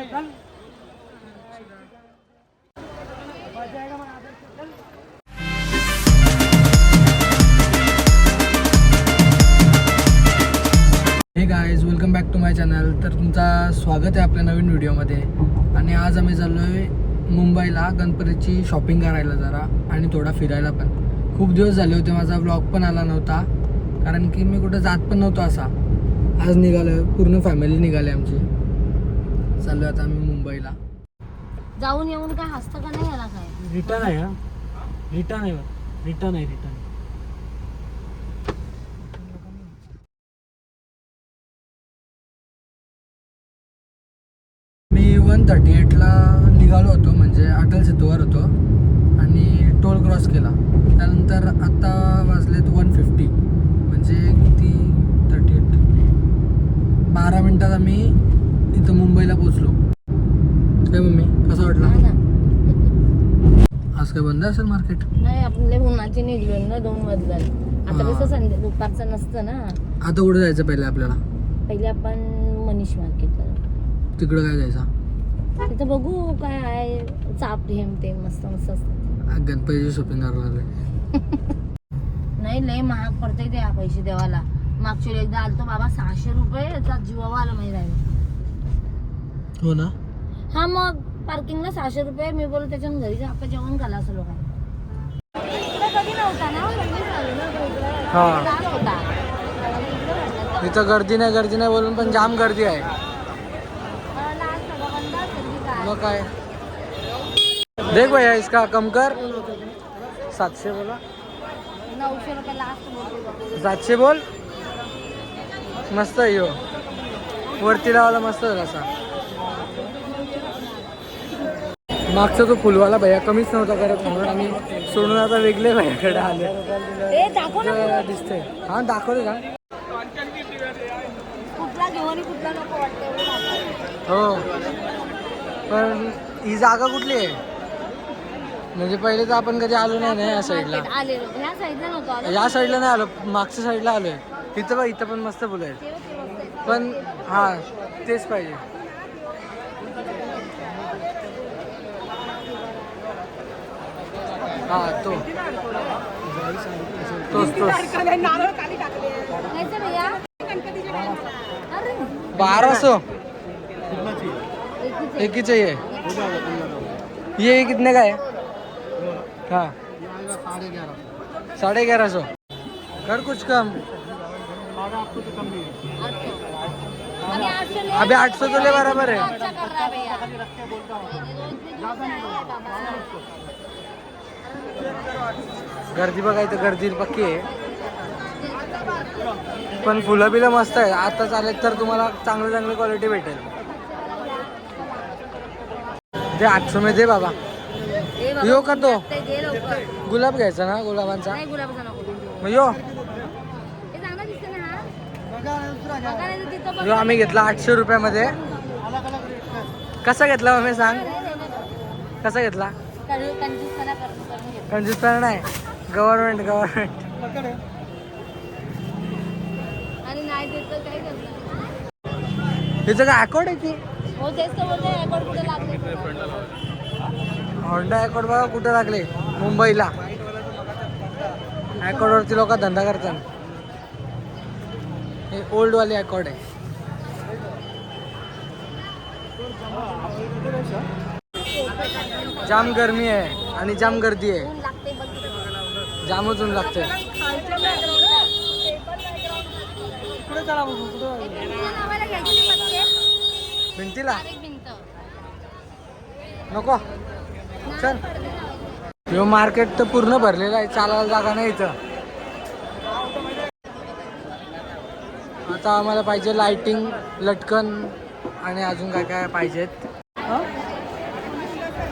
Hey guys welcome back to my channel तर तुमचा स्वागत आहे आपल्या नवीन व्हिडिओमध्ये. आणि आज आम्ही चाललो आहे मुंबईला गणपतीची शॉपिंग करायला जरा आणि थोडा फिरायला पण. खूप दिवस झाले होते माझा ब्लॉग पण आला नव्हता. कारण की मी कुठं जात पण नव्हतो असा. आज निघालो पूर्ण फॅमिली निघाली आमची. चाललो आता आम्ही मुंबईला. जाऊन येऊन काय हसतं का नाही याला काय? रिटर्न आहे हा. रिटर्न आहे रिटर्न आहे रिटर्न. मी वन थर्टी एटला निघालो होतो म्हणजे अटल सेतूवर होतो आणि टोल क्रॉस केला. त्यानंतर आत्ता वाजलेत वन फिफ्टी म्हणजे किती थर्टी एट बारा मिनटात आम्ही इथं मुंबईला पोचलो काय मम्मी कसं हा वाटलं ना. आज काय बंद असेल मार्केट नाही आपले उन्हाची निघलोय ना दोन वाजल्यात आता. कसं संध्या दुपारचं नसतं ना. आता कुठे जायचं पहिले आपल्याला? पहिले आपण मनीष मार्केटला तिकडं काय जायचं? तिथं बघू काय आहे. चाप हेम ते मस्त मस्त असतं. गणपतीची शॉपिंग करायला नाही लय महाग पडतंय ते हा पैसे देवाला. मागच्या एकदा आलतो बाबा सहाशे रुपये जीवावा आला माहिती हो ना? हा मग पार्किंगला सहाशे रुपये मी बोललो त्याच्यानं घरी आपण जेवण खाला असं लोक कधी नव्हता ना चालू ना तो इकडे. जात होता. आणि इकडे वाटलं. इथं गर्दी नाही गर्दी नाही बोलून पण जाम गर्दी आहे? मग काय? देख भैया इसका कम कर. सातशे बोला. सातशे बोल. मस्त आहे ह्यो वरती लावायला मस्त असा. मागचा तो फुलवाला भैया कमीच नव्हता करत म्हणून आम्ही सोडून आता वेगळे भैयाकडे आले. दिसतंय. हा दाखवते का. हो. पण ही जागा कुठली आहे? म्हणजे पहिले तर आपण कधी आलो नाही ना या साईडला या साईडला नाही आलो. मागच्या साईडला आलोय. इथं बघ इथं पण मस्त फुलं आहेत. पण हा तेच पाहिजे. हा तो। तोच तोच घ्यायचं बारह सौ। एक ही चाहिए? ये कितने का है? हाँ। साढ़े ग्यारह सौ। कर कुछ कम. अभी आठ सौ तो ले बराबर है। गर्दी बघायचं गर्दी पक्की आहे. पण फुलं बिलं मस्त आहे. आता चालेल तर तुम्हाला चांगली चांगली क्वालिटी भेटेल. ते आठशे मध्ये दे बाबा. यो का तो. गुलाब घ्यायचा ना गुलाबांचा? नाही गुलाबाचा नको. मग यो. हे हा. जो आम्ही घेतला आठशे रुपयामध्ये. कसा घेतला मम्मी सांग. कसा घेतला? कंजूसपणा करून- नाही गव्हर्नमेंट गव्हर्नमेंट आणि नाही देत तर काय करणार? तिचं काय अकॉर्ड आहे की? हो तेच तर बोलते रेकॉर्ड कुठे लागले? होंडा अकॉर्ड बघा कुठं लागले मुंबईला. अकॉर्ड वरती लोक धंदा करतात. हे ओल्ड वाली अकॉर्ड आहे जाम गरमी आहे आणि जाम गर्दी आहे. जामच ऊन लागते. भिंतीला. नको चल ह्यो मार्केट तर पूर्ण भरलेलं आहे चालायला जागा नाही इथं आता आम्हाला पाहिजे लाइटिंग लटकन आणि अजून काय काय पाहिजेत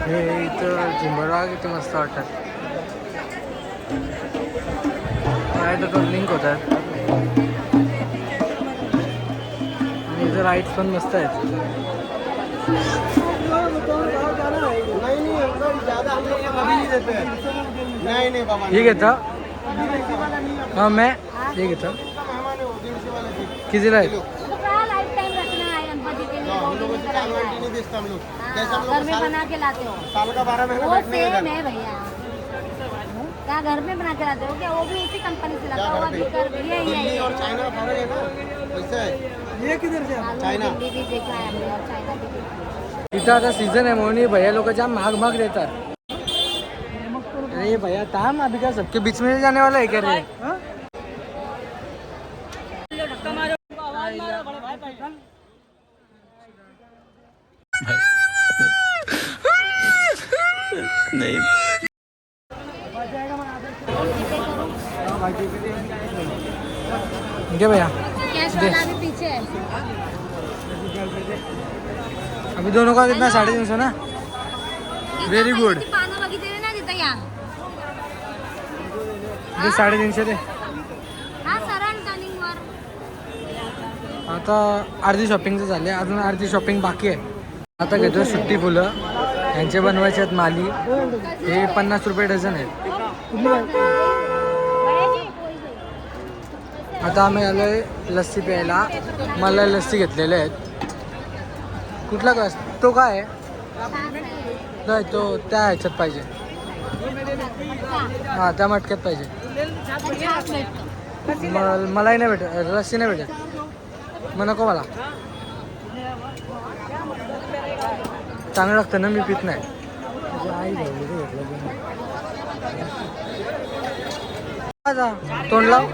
हे इथं झुंबरवा किती मस्त वाटतात काय तर लिंक होतात आणि इथं लाईट्स पण मस्त आहेत नहीं नहीं बाबा हे घेतं हा मैं हे घेतं कितीला आहे हाँ, घर में बना के लाते हो? साल का बारह महीना वो बैठने सेम है भैया। क्या घर में बना के लाते हो क्या? वो भी उसी कंपनी से लाता क्या होगा? घर पे? बिकर भी यही है। और चाइना का फ़र्क है ना? वैसे ये किधर से है, चाइना। भी देखा है हमने और चाइना भी देखा है। इथं आता सीझन आहे म्हणून हे भैया लोक जाम महाग महाग देतात अरे भैया थांब अभी क्या सबके बीच में जाने वाला है क्या रे? हाँ? क्या भैया. कैश वाला भी पीछे अभी दोनों का कितना? साढ़े तीन सौ ना Very good. ती पानं बघितलेली ना तिथं या. ते साडेतीनशे हा आता अर्धी शॉपिंगचं झाले अजून अर्धी शॉपिंग बाकी आहे. आता घेतो सुट्टी फुलं. यांचे बनवायचे आहेत माली. हे पन्नास रुपये डझन आहेत. आता आम्ही आलो आहे लस्सी प्यायला. मला लस्सी घेतलेले आहेत. कुठला कस तो काय आहे? नाही तो त्या ह्याच्यात पाहिजे. हां त्या मटक्यात पाहिजे. मलाही नाही भेटत लस्सी नाही भेटत. मग नको मला. चांगलं लागतं ना मी पित नाही. तोंड लाव.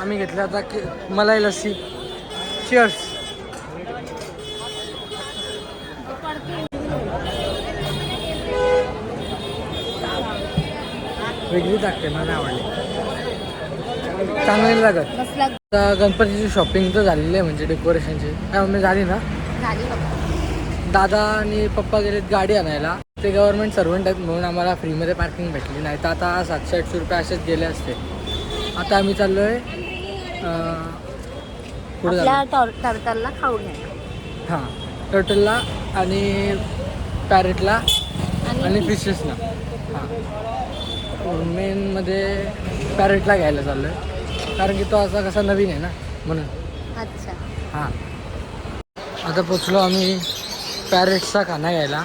आम्ही घेतलं आता की मलाई लस्सी. चिअर्स वेगळी टाकते मला नाही आवडली. चांगली लागत. आता गणपतीची शॉपिंग तर झालेली आहे म्हणजे डेकोरेशनची काय मम्मी झाली ना? झाली दादा आणि पप्पा गेलेत गाडी आणायला. ते गव्हर्नमेंट सर्वंट आहेत म्हणून आम्हाला फ्रीमध्ये पार्किंग भेटली नाही. तर आता सातशे आठशे रुपये असेच गेले असते. आता आम्ही चाललो आहे पुढे टर्टलला खाऊ हां टर्टलला आणि पॅरेटला आणि आणि फिशेसला हां. मेनमध्ये पॅरेटला घ्यायला चाललो आहे कारण की तो असा कसा नवीन आहे ना म्हणून. अच्छा. हां. आता पोचलो आम्ही पॅरेट्सचा खाना घ्यायला.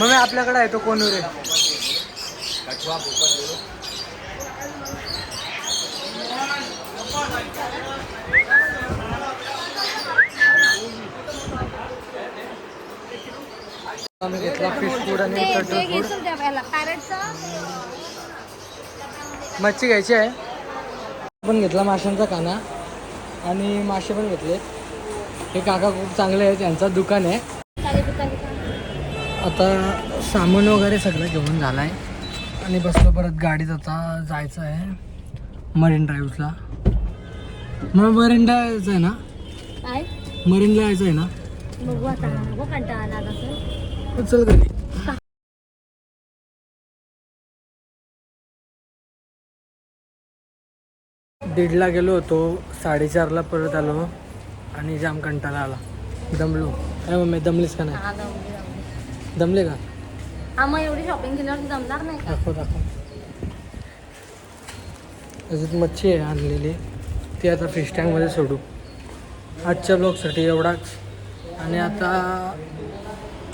मग आपल्याकडे आहे तो कोणुरे आम्ही घेतला फिश फूड आणि फूड मच्छी घ्यायची आहे. पण घेतला माशांचा काना आणि मासे पण घेतले हे काका खूप चांगले आहेत यांचं दुकान आहे. आता सामान वगैरे सगळं घेऊन झालं आहे आणि बसलो परत गाडीत आता जायचं आहे. मरीन ड्राईव्हला मग मरीनला जायचं आहे ना? काय? मरीनला यायचं आहे ना? बघू आता बघू कंटाळा आला असेल तर चल घरी. दीडला गेलो होतो साडेचारला परत आलो. आणि जाम कंटाळा आला. दमलो. काय मम्मी दमलीस का नाही. दमले का? एवढी शॉपिंग केल्यावर जमणार नाही का? दाखव दाखव. अजून मच्छी आहे आणलेली. ती आता फिश टँकमध्ये सोडू. आजच्या ब्लॉगसाठी एवढाच. आणि आता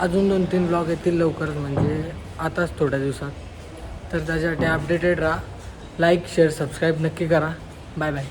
अजून दोन तीन ब्लॉग येतील लवकरच. म्हणजे आताच थोड्या दिवसात. तर त्याच्यासाठी अपडेटेड राहा. लाईक शेअर सबस्क्राईब नक्की करा. Bye bye